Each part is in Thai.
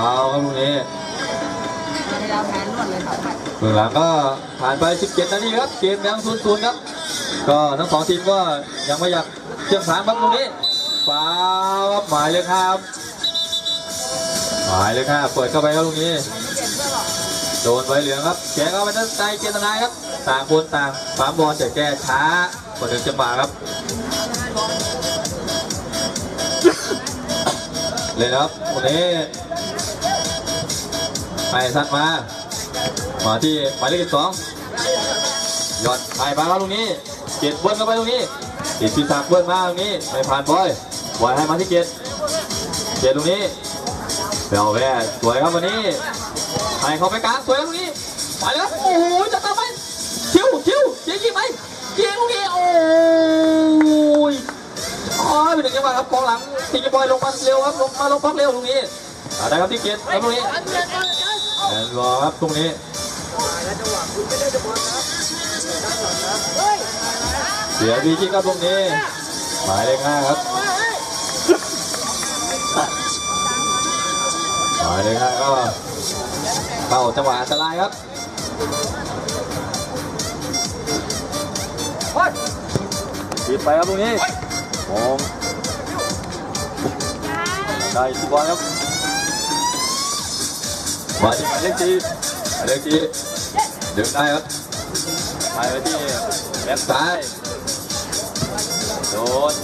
เอาครับตรงนี้ดาแพนนวดเลยครับเบื้องหลังก็ผ่านไป 17 นาทีครับ เกมยัง0 0ครับ ก็ทั้งสองทีมก็ยังไม่อยากเชื่อมสามครับตรงนี้ฟาวครับหมายเลยครับ หมายเลยครับ เปิดเข้าไปครับตรงนี้ โดนใบเหลืองครับแกก็ไปด้านในเจตนาครับ ต่างคนต่างปั๊มบอลแต่แก้ช้าคนหนึ่งจะมาครับ เลยครับวันนี้ ไปสัดมามาที่หมายเลขสิบสองหยอดไปมาครับตรงนี้เจ็ดเบิ้ลเข้าไปตรงนี้ติดปีศาจเบิ้ลมาตรงนี้ไม่ผ่านบอยบอยให้มาที่เจ็ดเจ็ดตรงนี้เบลแวร์สวยครับวันนี้ให้เขาไปกลางสวยครับตรงนี้ไปแล้วโอ้โหจะตามไปคิวคิวเจ๊ยิงไหมยิงตรงนี้โอ้ยอ๋อไปถึงจังหวะครับกองหลังตีบอยลงมาเร็วครับลงมาลงพักเร็วตรงนี้ได้ครับที่เจ็ดครับตรงนี้ รอครับตรงนี้เสียดีที่ครับตรงนี้ หมายเลขห้าครับหมายเลขห้าก็เข้าจังหวะอันตรายครับปิดไปครับตรงนี้มองได้ที่บอลครับ มาที่หมายเลขจีหมายเลขจีดึงได้ครับไปไปที่แบ็คซ้ายโดน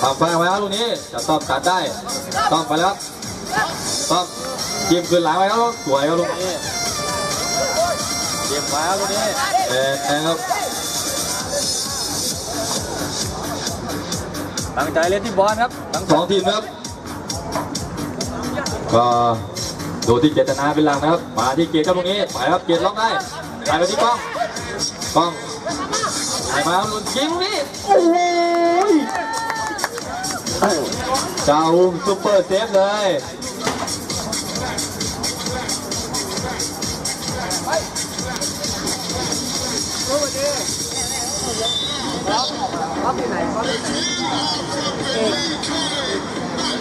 ปากฟ้าไว้ครับลูกนี้จะต้องตัดได้ต้องไปแล้วครับต้องจิ้มคืนหลังไว้ครับสวยครับลูกนี้จิ้มไว้ครับลูกนี้เอ็นครับตั้งใจเล่นที่บอลครับทั้งสองทีมครับก็ ดูที่เจตนาเป็นหลักนะครับ มาที่เกียร์ครับตรงนี้ไปครับเกียร์ล็อกได้ไปไปที่กล้องกล้องไปมาหลุดยิงนี่โอ้โหเจ้าซุปเปอร์เซฟเลยเขาอยู่ไหนเขาอยู่ไหนเอก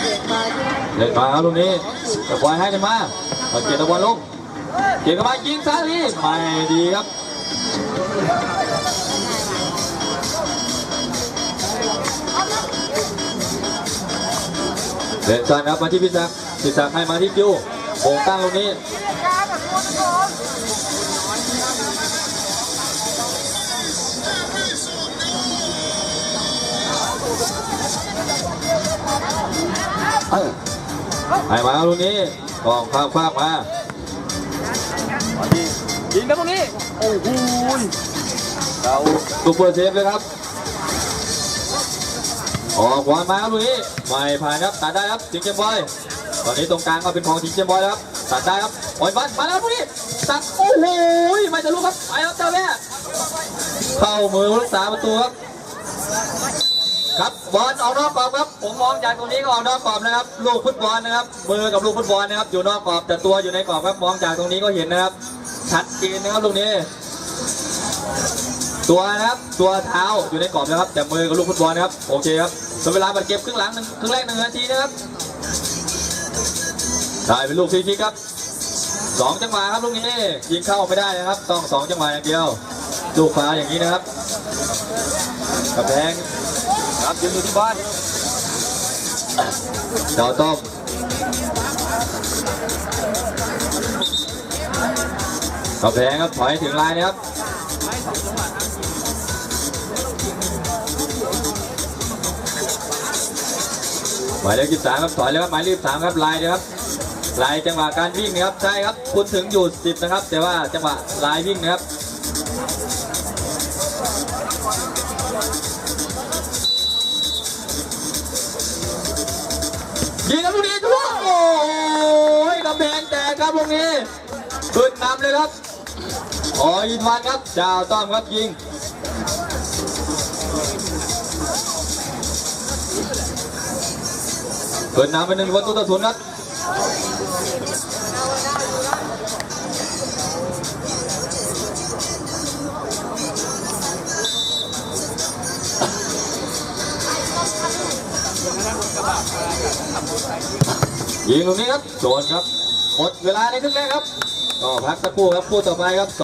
เอกมาที่ เล่นมาครับตรงนี้ตะบอยให้กันมาเกียรตะบอยลงเกียร์กระบายิงซาลีไม่ดีครับเล่นสั้นครับมาที่พิศักดิ์พิศักดิ์ให้มาที่คิวโป่งตั้งตรงนี้ ให้มาตรงนี้กองข้ามฟากมามาที่ยิงนะตรงนี้ โอ้โหเราซุปเปอร์เซฟเลยครับ ออกบอลมาครับตรงนี้ไม่ผ่านครับตัดได้ครับจิงเจมบอยตอนนี้ตรงกลางก็เป็นของจิงเจมบอยแล้วครับตัดได้ครับปล่อยบอลมาแล้วตรงนี้ตัดโอ้โหไม่จะรู้ครับไปครับเจ้าแม่เข้ามือผู้รักษาประตูครับ ครับบอลออกนอกกรอบครับ ผมมองจากตรงนี้ก็ออกนอกกรอบนะครับ ลูกฟุตบอลนะครับมือกับลูกฟุตบอลนะครับ อยู่นอกกรอบแต่ตัวอยู่ในกรอบครับ มองจากตรงนี้ก็เห็นนะครับ ชัดเจนนะครับตรงนี้ ตัวนะครับตัวเท้าอยู่ในกรอบนะครับ แต่มือกับลูกฟุตบอลนะครับโอเคครับส่วนเวลาบัดเก็บครึ่งหลังหนึ่งครึ่งแรกหนึ่งนาทีนะครับได้เป็นลูกฟรีคิกครับสองจังหวะครับลูกนี้ยิงเข้าไม่ได้นะครับ ต้องสองจังหวะอย่างเดียว ลูกฟ้าอย่างนี้นะครับกระแพง ครับยืนอยู่ที่บ้านเจ้าต้มกระแพงครับถอยถึงลายนะครับหมายเลขสิบสามครับถอยเลยครับหมายเลขสามครับลายนะครับลายจังหวะการวิ่งนะครับใช่ครับคุณถึงอยู่สิบนะครับ แต่ว่าจังหวะลายวิ่งนะครับ ยิงครับลูกนี้ทุกโอ้ยกำแพงแตกครับลูกนี้ขึ้นนำเลยครับอออินวันครับเจ้าต้อมครับยิงขึ้นนำไปหนึ่งประตูต่อศูนย์ครับ ยิงตรงนี้ครับโดนครับหมดเวลาในครึ่งแรกครับก็พักสักครู่ครับคู่ต่อไปครับ